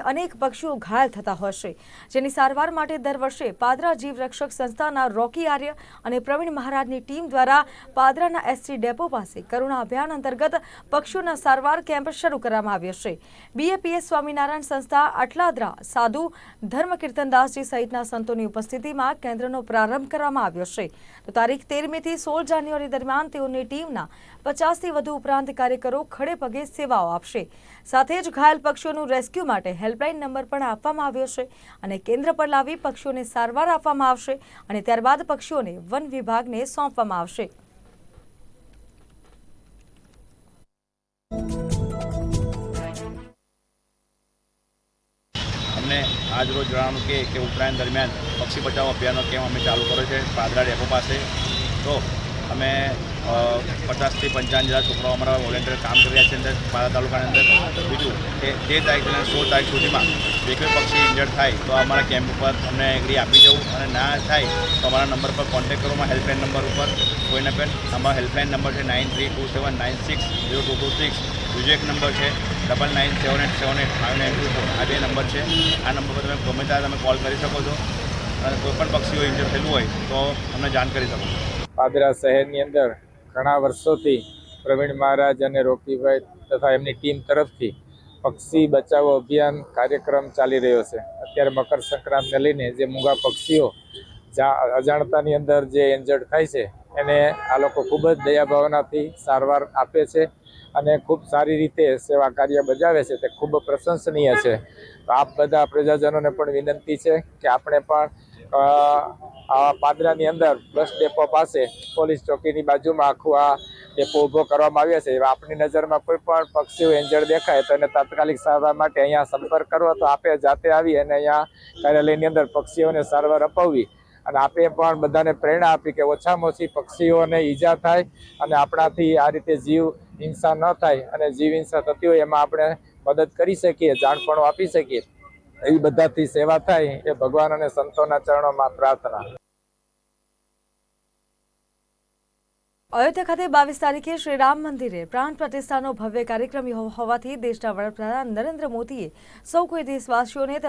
અનેક પક્ષીઓ ઘાયલ થતા હશે. જેની સારવાર માટે દર વર્ષે પાદરા જીવ રક્ષક સંસ્થાના રોકી આર્ય અને પ્રવીણ મહારાજની ટીમ દ્વારા પાદરાના એસટી ડેપો પાસે કરુણા અભિયાન અંતર્ગત પક્ષીઓના સારવાર કેમ્પ શરૂ કરવામાં આવ્યો છે. બીએપીએસ સ્વામિનારાયણ સંસ્થા અટલાદરા સાધુ ધર્મ કીર્તનદાસજી સહિતના સંતોની ઉપસ્થિતિમાં કેન્દ્રનો પ્રારંભ કરવામાં આવ્યો છે. તો તારીખ તેરમીથી સોળ જાન્યુઆરી દરમિયાન તેઓની ટીમના પચાસથી વધુ ઉપરાંત કાર્યકરો ખડે પગે સેવાઓ આપશે. સાથે જ ઘાયલ પક્ષીઓનું રેસ્ક્યુ માટે હેલ્પલાઇન નંબર પણ આપવામાં આવ્યો છે અને કેન્દ્ર પર લાવી પક્ષીઓને સારવાર આપવામાં આવશે અને ત્યારબાદ પક્ષીઓને વન વિભાગને સોંપવામાં આવશે. અમને આજ રોજ જણાવવાનું કે કે ઉત્તરાયણ દરમિયાન પક્ષી બચાવ અભિયાનનો કેમ્પ અમે ચાલુ કર્યો છે. પાદરા ડેપો પાસે. તો અમે પચાસથી પંચાવન જેટલા છોકરાઓ અમારા વોલેન્ટિયર કામ કરી રહ્યા છે અંદર પાદરા તાલુકાની અંદર. બીજું કે તેર તારીખથી લઈને સોળ તારીખ સુધીમાં જે કોઈ પક્ષી ઇન્જર્ડ થાય તો અમારા કેમ્પ ઉપર અમને એગ્રી આપી જવું અને ના થાય તો અમારા નંબર પર કોન્ટેક્ટ કરો, અમારા હેલ્પલાઇન નંબર ઉપર. કોઈને પણ અમારો હેલ્પલાઇન નંબર છે nine three two seven nine six zero two two six બીજો એક નંબર છે double nine seven eight seven eight five nine two four આ બે નંબર છે. આ નંબર પર તમે ગમે ત્યારે તમે કોલ કરી શકો છો. અને કોઈ પણ પક્ષીઓ ઇન્જર થયેલું હોય તો અમને જાણ કરી શકો પાદરા શહેરની અંદર ઘણા વર્ષોથી પ્રવીણ મહારાજ અને રોકીભાઈ તથા એમની ટીમ તરફથી પક્ષી બચાવો અભિયાન કાર્યક્રમ ચાલી રહ્યો છે. અત્યારે મકર સંક્રાંતને લઈને જે મૂંગા પક્ષીઓ અજાણતાની અંદર જે એન્જર્ડ થાય છે, એને આ લોકો ખૂબ જ દયાભાવનાથી સારવાર આપે છે અને ખૂબ સારી રીતે સેવા કાર્ય બજાવે છે. તે ખૂબ પ્રશંસનીય છે. તો આપ બધા પ્રજાજનોને પણ વિનંતી છે કે આપણે પણ આ પાદરાની અંદર બસ ડેપો પાસે પોલીસ ચોકીની બાજુમાં આખું આ ડેપો ઊભો કરવામાં આવ્યો છે. આપણી નજરમાં કોઈ પણ પક્ષીઓ એન્જર દેખાય તો એને તાત્કાલિક સારવાર માટે અહીંયા સંપર્ક કરવો તો આપે જાતે આવી અને અહીંયા કાર્યાલયની અંદર પક્ષીઓને સારવાર અપાવવી. અને આપે પણ બધાને પ્રેરણા આપી કે ઓછામાં ઓછી પક્ષીઓને ઈજા થાય અને આપણાથી આ રીતે જીવ હિંસા ન થાય અને જીવ હિંસા થતી હોય એમાં આપણે મદદ કરી શકીએ જાણપણો આપી શકીએ. એવી બધાથી સેવા થાય એ ભગવાન અને સંતોના ચરણોમાં પ્રાર્થના. અયોધ્યા ખાતે બાવીસ તારીખે શ્રી રામ મંદિરે પ્રાણ પ્રતિષ્ઠાનો ભવ્ય કાર્યક્રમ હોવાથી દેશના વડાપ્રધાન નરેન્દ્ર મોદીએ સૌ કોઈ દેશવાસીઓને